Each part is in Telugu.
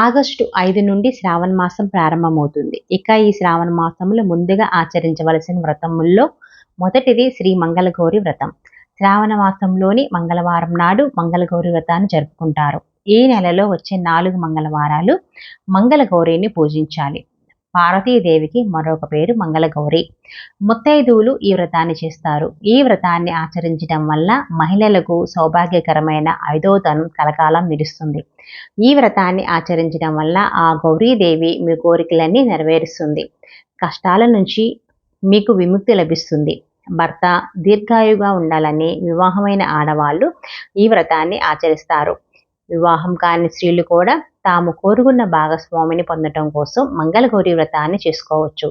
ఆగస్టు ఐదు నుండి శ్రావణ మాసం ప్రారంభమవుతుంది. ఇక ఈ శ్రావణ మాసంలో ముందుగా ఆచరించవలసిన వ్రతముల్లో మొదటిది శ్రీ మంగళగౌరి వ్రతం. శ్రావణ మాసంలోని మంగళవారం నాడు మంగళగౌరి వ్రతాన్ని జరుపుకుంటారు. ఈ నెలలో వచ్చే నాలుగు మంగళవారాలు మంగళగౌరిని పూజించాలి. పార్వతీదేవికి మరొక పేరు మంగళగౌరి. ముత్తైదువులు ఈ వ్రతాన్ని చేస్తారు. ఈ వ్రతాన్ని ఆచరించడం వల్ల మహిళలకు సౌభాగ్యకరమైన ఐదో ధనం కలకాలం నిలుస్తుంది ఈ వ్రతాన్ని ఆచరించడం వల్ల ఆ గౌరీదేవి మీ కోరికలన్నీ నెరవేరుస్తుంది. కష్టాల నుంచి మీకు విముక్తి లభిస్తుంది. భర్త దీర్ఘాయుగా ఉండాలని వివాహమైన ఆడవాళ్ళు ఈ వ్రతాన్ని ఆచరిస్తారు. వివాహం కాని స్త్రీలు కూడా తాము కోరుకున్న భాగస్వామిని పొందటం కోసం మంగళగౌరి వ్రతాన్ని చేసుకోవచ్చు.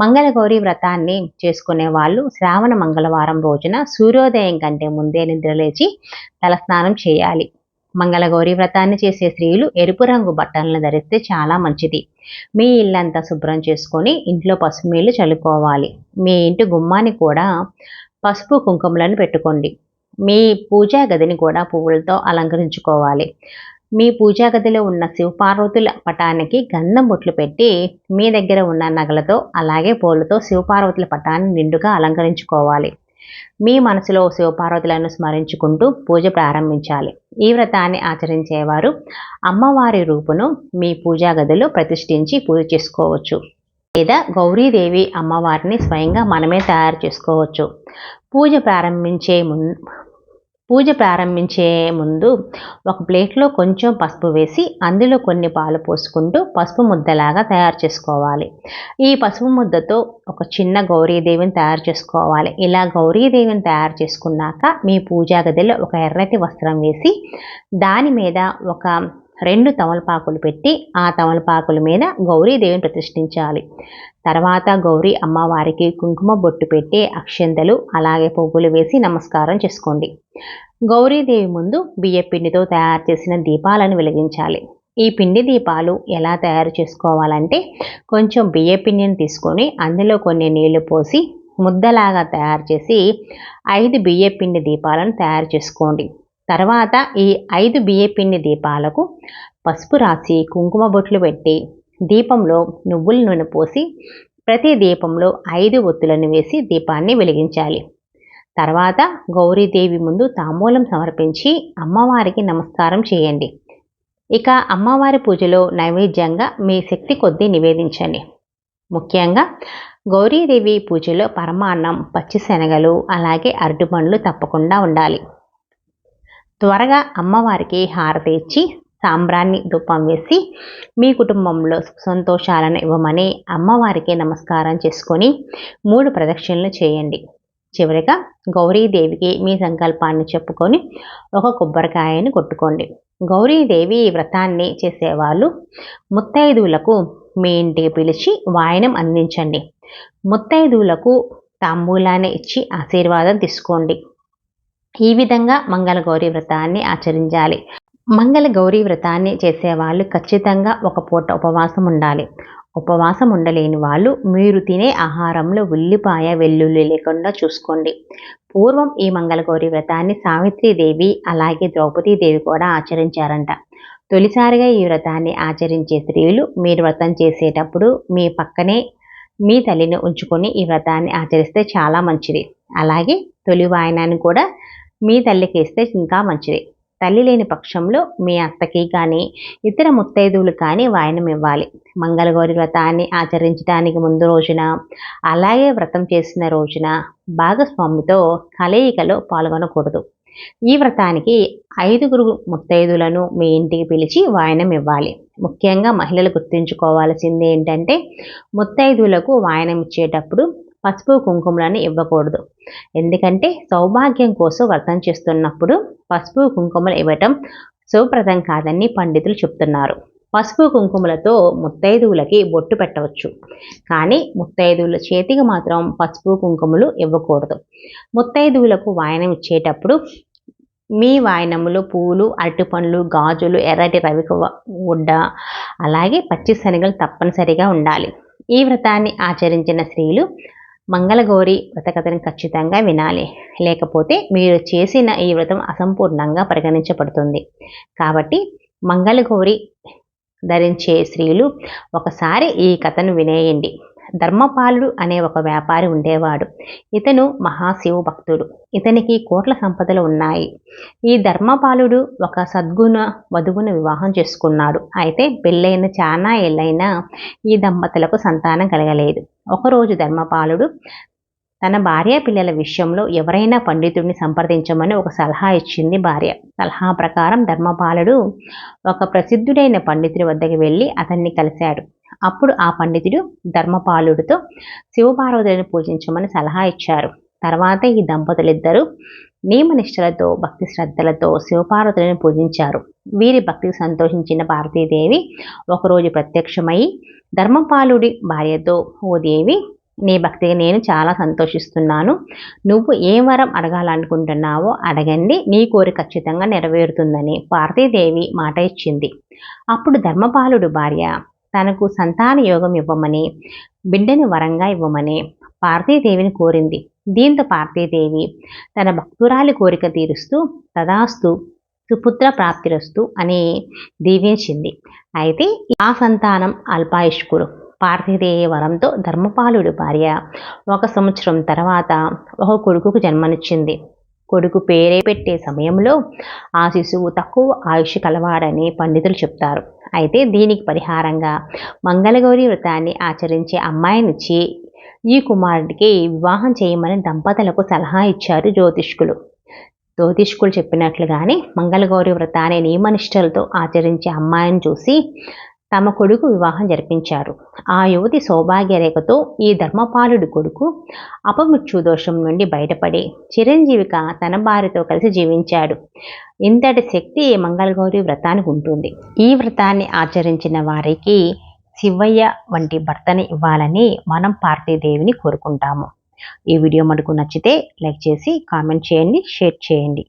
మంగళగౌరి వ్రతాన్ని చేసుకునే వాళ్ళు శ్రావణ మంగళవారం రోజున సూర్యోదయం కంటే ముందే నిద్రలేచి తలస్నానం చేయాలి. మంగళగౌరి వ్రతాన్ని చేసే స్త్రీలు ఎరుపు రంగు బట్టలను ధరిస్తే చాలా మంచిది. మీ ఇల్లంతా శుభ్రం చేసుకొని ఇంట్లో పసుపు నీళ్ళు చల్లుకోవాలి. మీ ఇంటి గుమ్మాన్ని కూడా పసుపు కుంకుమలను పెట్టుకోండి. మీ పూజా గదిని కూడా పువ్వులతో అలంకరించుకోవాలి. మీ పూజా గదిలో ఉన్న శివపార్వతుల పటానికి గంధం బొట్లు పెట్టి మీ దగ్గర ఉన్న నగలతో అలాగే పూలతో శివపార్వతుల పటాన్ని నిండుగా అలంకరించుకోవాలి. మీ మనసులో శివపార్వతులను స్మరించుకుంటూ పూజ ప్రారంభించాలి. ఈ వ్రతాన్ని ఆచరించేవారు అమ్మవారి రూపును మీ పూజా గదిలో ప్రతిష్ఠించి పూజ చేసుకోవచ్చు. లేదా గౌరీదేవి అమ్మవారిని స్వయంగా మనమే తయారు చేసుకోవచ్చు. పూజ ప్రారంభించే ముందు పూజ ప్రారంభించే ముందు ఒక ప్లేట్లో కొంచెం పసుపు వేసి అందులో కొన్ని పాలు పోసుకుంటూ పసుపు ముద్దలాగా తయారు చేసుకోవాలి. ఈ పసుపు ముద్దతో ఒక చిన్న గౌరీదేవిని తయారు చేసుకోవాలి. ఇలా గౌరీదేవిని తయారు చేసుకున్నాక మీ పూజా గదిలో ఒక ఎర్రటి వస్త్రం వేసి దాని మీద ఒక రెండు తమలపాకులు పెట్టి ఆ తమలపాకుల మీద గౌరీదేవిని ప్రతిష్ఠించాలి. తర్వాత గౌరీ అమ్మవారికి కుంకుమ బొట్టు పెట్టి అక్షంతలు అలాగే పువ్వులు వేసి నమస్కారం చేసుకోండి. గౌరీదేవి ముందు బియ్యపిండితో తయారు చేసిన దీపాలను వెలిగించాలి. ఈ పిండి దీపాలు ఎలా తయారు చేసుకోవాలంటే కొంచెం బియ్యపిండిని తీసుకొని అందులో కొన్ని నీళ్ళు పోసి ముద్దలాగా తయారు చేసి ఐదు బియ్యపిండి దీపాలను తయారు చేసుకోండి. తర్వాత ఈ ఐదు బియ్యపిండి దీపాలకు పసుపు రాసి కుంకుమ బొట్లు పెట్టి దీపంలో నువ్వుల నూనె పోసి ప్రతి దీపంలో ఐదు ఒత్తులను వేసి దీపాన్ని వెలిగించాలి. తర్వాత గౌరీదేవి ముందు తాంబూలం సమర్పించి అమ్మవారికి నమస్కారం చేయండి. ఇక అమ్మవారి పూజలో నైవేద్యంగా మీ శక్తి కొద్దీ నివేదించండి. ముఖ్యంగా గౌరీదేవి పూజలో పరమాన్నం పచ్చిశనగలు అలాగే అరటిపండ్లు తప్పకుండా ఉండాలి. త్వరగా అమ్మవారికి హారతి ఇచ్చి సాంబ్రాన్ని ధూపం వేసి మీ కుటుంబంలో సంతోషాలను ఇవ్వమని అమ్మవారికి నమస్కారం చేసుకొని మూడు ప్రదక్షిణలు చేయండి. చివరిగా గౌరీదేవికి మీ సంకల్పాన్ని చెప్పుకొని ఒక కొబ్బరికాయని కొట్టుకోండి. గౌరీదేవి వ్రతాన్ని చేసేవాళ్ళు ముత్తైదువులకు మీ ఇంటికి పిలిచి వాయనం అందించండి. ముత్తైదువులకు తాంబూలాన్ని ఇచ్చి ఆశీర్వాదం తీసుకోండి. ఈ విధంగా మంగళ గౌరీ వ్రతాన్ని ఆచరించాలి. మంగళ గౌరీ వ్రతాన్ని చేసేవాళ్ళు ఖచ్చితంగా ఒక పూట ఉపవాసం ఉండాలి. ఉపవాసం ఉండలేని వాళ్ళు మీరు తినే ఆహారంలో ఉల్లిపాయ వెల్లుల్లి లేకుండా చూసుకోండి. పూర్వం ఈ మంగళగౌరి వ్రతాన్ని సావిత్రీదేవి అలాగే ద్రౌపదీదేవి కూడా ఆచరించారంట. తొలిసారిగా ఈ వ్రతాన్ని ఆచరించే స్త్రీలు మీరు వ్రతం చేసేటప్పుడు మీ పక్కనే మీ తల్లిని ఉంచుకొని ఈ వ్రతాన్ని ఆచరిస్తే చాలా మంచిది. అలాగే తొలి వాయనాన్ని కూడా మీ తల్లికి ఇస్తే ఇంకా మంచిది. తల్లి లేని పక్షంలో మీ అత్తకి కానీ ఇతర ముత్తైదువులు కానీ వాయనం ఇవ్వాలి. మంగళగౌరి వ్రతాన్ని ఆచరించడానికి ముందు రోజున అలాగే వ్రతం చేసిన రోజున భాగస్వామితో కలయికలో పాల్గొనకూడదు. ఈ వ్రతానికి ఐదుగురు ముత్తైదులను మీ ఇంటికి పిలిచి వాయనం ఇవ్వాలి. ముఖ్యంగా మహిళలు గుర్తుంచుకోవాల్సింది ఏంటంటే ముత్తైదులకు వాయనం ఇచ్చేటప్పుడు పసుపు కుంకుమలను ఇవ్వకూడదు. ఎందుకంటే సౌభాగ్యం కోసం వ్రతం చేస్తున్నప్పుడు పసుపు కుంకుమలు ఇవ్వటం శుభప్రదం కాదని పండితులు చెప్తున్నారు. పసుపు కుంకుమలతో ముత్తైదువులకి బొట్టు పెట్టవచ్చు. కానీ ముత్తైదువుల చేతికి మాత్రం పసుపు కుంకుమలు ఇవ్వకూడదు. ముత్తైదువులకు వాయనం ఇచ్చేటప్పుడు మీ వాయనములు పూలు అరటిపండ్లు గాజులు ఎర్రటి రవిక గుడ్డ అలాగే పచ్చి శనగలు తప్పనిసరిగా ఉండాలి. ఈ వ్రతాన్ని ఆచరించిన స్త్రీలు మంగళగౌరి వ్రతకథను ఖచ్చితంగా వినాలి. లేకపోతే మీరు చేసిన ఈ వ్రతం అసంపూర్ణంగా పరిగణించబడుతుంది. కాబట్టి మంగళగౌరి ధరించే స్త్రీలు ఒకసారి ఈ కథను వినేయండి. ధర్మపాలుడు అనే ఒక వ్యాపారి ఉండేవాడు. ఇతను మహాశివ భక్తుడు ఇతనికి కోట్ల సంపదలు ఉన్నాయి. ఈ ధర్మపాలుడు ఒక సద్గుణ వధువును వివాహం చేసుకున్నాడు. అయితే పెళ్ళైన చాలా ఏళ్ళైనా ఈ దంపతులకు సంతానం కలగలేదు. ఒకరోజు ధర్మపాలుడు తన భార్య పిల్లల విషయంలో ఎవరైనా పండితుడిని సంప్రదించమని ఒక సలహా ఇచ్చింది భార్య. సలహా ప్రకారం ధర్మపాలుడు ఒక ప్రసిద్ధుడైన పండితుడి వద్దకు వెళ్ళి అతన్ని కలిశాడు. అప్పుడు ఆ పండితుడు ధర్మపాలుడితో శివపార్వతులను పూజించమని సలహా ఇచ్చారు. తర్వాత ఈ దంపతులిద్దరూ నియమనిష్టలతో భక్తి శ్రద్ధలతో శివపార్వతులను పూజించారు. వీరి భక్తికి సంతోషించిన పార్వతీదేవి ఒకరోజు ప్రత్యక్షమై ధర్మపాలుడి భార్యతో ఓ దేవి నీ భక్తికి నేను చాలా సంతోషిస్తున్నాను. నువ్వు ఏ వరం అడగాలనుకుంటున్నావో అడగండి. నీ కోరిక ఖచ్చితంగా నెరవేరుతుందని పార్వతీదేవి మాట ఇచ్చింది. అప్పుడు ధర్మపాలుడు భార్య తనకు సంతాన యోగం ఇవ్వమని బిడ్డని వరంగా ఇవ్వమని పార్వతీదేవిని కోరింది. దీంతో పార్వతీదేవి తన భక్తురాలి కోరిక తీరుస్తూ తదాస్తు సుపుత్ర ప్రాప్తిరస్తు అని దీవించింది. అయితే ఆ సంతానం అల్పాయుష్కుడు. పార్థిదేయ వరంతో ధర్మపాలుడు భార్య ఒక సంవత్సరం తర్వాత ఒక కొడుకుకు జన్మనిచ్చింది. కొడుకు పేరే పెట్టే సమయంలో ఆ శిశువు తక్కువ ఆయుష్ కలవాడని పండితులు చెప్తారు. అయితే దీనికి పరిహారంగా మంగళగౌరి వ్రతాన్ని ఆచరించే అమ్మాయినిచ్చి ఈ కుమారుడికి వివాహం చేయమని దంపతులకు సలహా ఇచ్చారు జ్యోతిష్కులు. జ్యోతిష్కులు చెప్పినట్లుగానే మంగళగౌరి వ్రతాన్ని నియమనిష్టలతో ఆచరించే అమ్మాయిని చూసి తమ కొడుకు వివాహం జరిపించారు. ఆ యువతి సౌభాగ్యరేఖతో ఈ ధర్మపాలుడి కొడుకు అపమృత్యు దోషం నుండి బయటపడి చిరంజీవిక తన భార్యతో కలిసి జీవించాడు. ఇంతటి శక్తి మంగళగౌరి వ్రతానికి ఉంటుంది. ఈ వ్రతాన్ని ఆచరించిన వారికి శివయ్య వంటి భర్తని ఇవ్వాలని మనం పార్తీదేవిని కోరుకుంటాము. ఈ వీడియో మనకు నచ్చితే లైక్ చేసి కామెంట్ చేయండి షేర్ చేయండి.